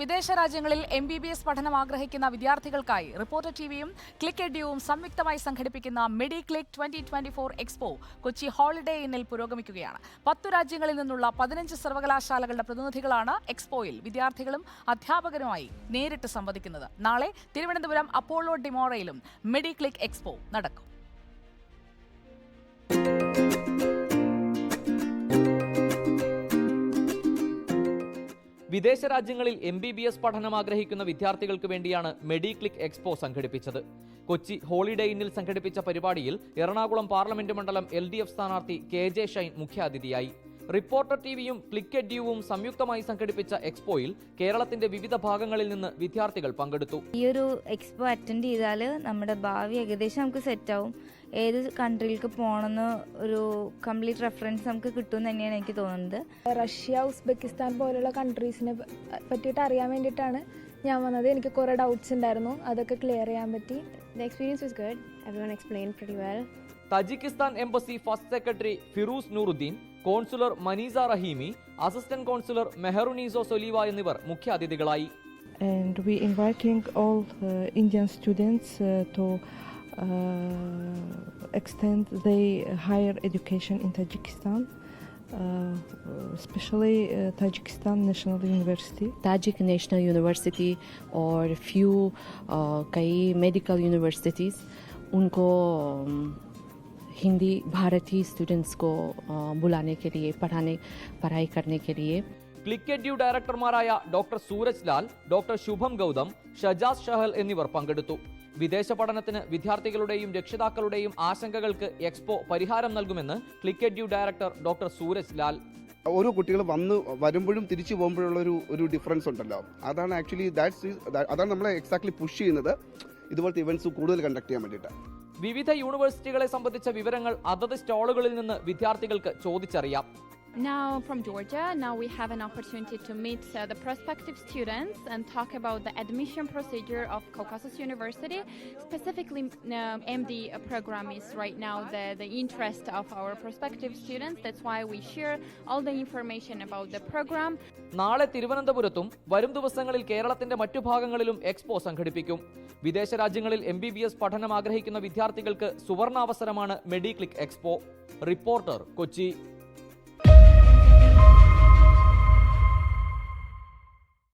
വിദേശ രാജ്യങ്ങളിൽ M B B S പഠനം ആഗ്രഹിക്കുന്ന വിദ്യാർത്ഥികൾക്കായി റിപ്പോർട്ടർ ടിവിയും ക്ലിക്ക് എഡ്യൂവും സംയുക്തമായി സംഘടിപ്പിക്കുന്ന Medi Click twenty twenty four expo Kochi Holiday ഇന്നിൽ പുരോഗമിക്കുകയാണ്. പത്തു രാജ്യങ്ങളിൽ നിന്നുള്ള പതിനഞ്ച് സർവകലാശാലകളുടെ പ്രതിനിധികളാണ് എക്സ്പോയിൽ വിദ്യാർത്ഥികളും അധ്യാപകരുമായി നേരിട്ട് സംവദിക്കുന്നത്. നാളെ തിരുവനന്തപുരം അപ്പോളോ ഡിമോറയിലും മെഡി ക്ലിക്ക് എക്സ്പോ നടക്കും. വിദേശ രാജ്യങ്ങളിൽ എം ബി ബി എസ് പഠനം ആഗ്രഹിക്കുന്ന വിദ്യാർത്ഥികൾക്ക് വേണ്ടിയാണ് മെഡിക്ലിക് എക്സ്പോ സംഘടിപ്പിച്ചത്. കൊച്ചി ഹോളിഡേ ഇന്നിൽ സംഘടിപ്പിച്ച പരിപാടിയിൽ എറണാകുളം പാർലമെന്റ് മണ്ഡലം എൽ ഡി എഫ് സ്ഥാനാർത്ഥി കെ ജെ ഷൈൻ മുഖ്യാതിഥിയായി. റിപ്പോർട്ടർ ടിവിയും ക്ലിക്ക് എഡ്യൂവും സംയുക്തമായി സംഘടിപ്പിച്ച എക്സ്പോയിൽ കേരളത്തിന്റെ വിവിധ ഭാഗങ്ങളിൽ നിന്ന് വിദ്യാർത്ഥികൾ പങ്കെടുത്തു. ഈ ഒരു എക്സ്പോ അറ്റൻഡ് ചെയ്താൽ നമ്മുടെ ഭാവി ഏകദേശം നമുക്ക് സെറ്റ് ആവും ഏത് കൺട്രിയിലേക്ക് പോകണമെന്ന് ഒരു കംപ്ലീറ്റ് റെഫറൻസ് നമുക്ക് കിട്ടും തന്നെയാണ് എനിക്ക് തോന്നുന്നത്. റഷ്യ ഉസ്ബെക്കിസ്ഥാൻ പോലുള്ള കൺട്രീസിനെ പറ്റിയിട്ട് അറിയാൻ വേണ്ടിയിട്ടാണ് ഞാൻ വന്നത്. എനിക്ക് കുറേ ഡൗട്ട്സ് ഉണ്ടായിരുന്നു. അതൊക്കെ ക്ലിയർ ചെയ്യാൻ പറ്റി. Experience good explain good. Everyone explained pretty well. Tajikistan embassy first secretary Firuz Nuruddin consular Maniza Rahimi assistant consular Mehrunisso Solieva എന്നിവർ മുഖ്യാതിഥികളായി and we inviting all uh, Indian students uh, to uh, extend their higher education in Tajikistan, uh, especially uh, Tajikistan National University. Tajik National University और few uh, कई medical universities उनको um, Hindi भारतीय students को uh, बुलाने के लिए पढ़ाने पढ़ाई करने के लिए click edu ഡയറക്ടർമാരായ doctor Sooraj Lal doctor Shubham Gautam Shajas Shahal എന്നിവർ പങ്കെടുത്തു വിദേശ പഠനത്തിന് വിദ്യാർത്ഥികളുടെയും രക്ഷിതാക്കളുടെയും ആശങ്കകൾക്ക് എക്സ്പോ പരിഹാരം നൽകുമെന്ന് Click Edu director doctor Sooraj Lal ഓരോ കുട്ടികൾ വന്ന് വരുമ്പോഴും തിരിച്ചു പോകുമ്പോഴുള്ള ഒരു ഒരു ഡിഫറൻസ് ഉണ്ടല്ലോ അതാണ് ആക്ച്വലി ദാറ്റ്സ് അതാണ് നമ്മളെ എക്സാക്ട്ലി പുഷ് ചെയ്യുന്നത് ഇതുപോലത്തെ ഇവന്റ്സ് കൂടുതൽ കണ്ടക്ട് ചെയ്യാൻ വേണ്ടിയിട്ട് വിവിധ യൂണിവേഴ്സിറ്റികളെ സംബന്ധിച്ച വിവരങ്ങൾ അതത് സ്റ്റാളുകളിൽ നിന്ന് വിദ്യാർത്ഥികൾക്ക് ചോദിച്ചറിയാം Now from Georgia, now we have an opportunity to meet uh, the prospective students and talk about the admission procedure of Caucasus University. Specifically, um, MD program is right now the, the interest of our prospective students. That's why we share all the information about the program. നാളെ തിരുവനന്തപുരത്തും വരും ദിവസങ്ങളിൽ കേരളത്തിന്റെ മറ്റു ഭാഗങ്ങളിലും expo സംഘടിപ്പിക്കും വിദേശ രാജ്യങ്ങളിൽ എം ബി ബി എസ് പഠനം ആഗ്രഹിക്കുന്ന വിദ്യാർത്ഥികൾക്ക് സുവർണാവസരമാണ് മെഡിക്ലിക് എക്സ്പോ റിപ്പോർട്ടർ കൊച്ചി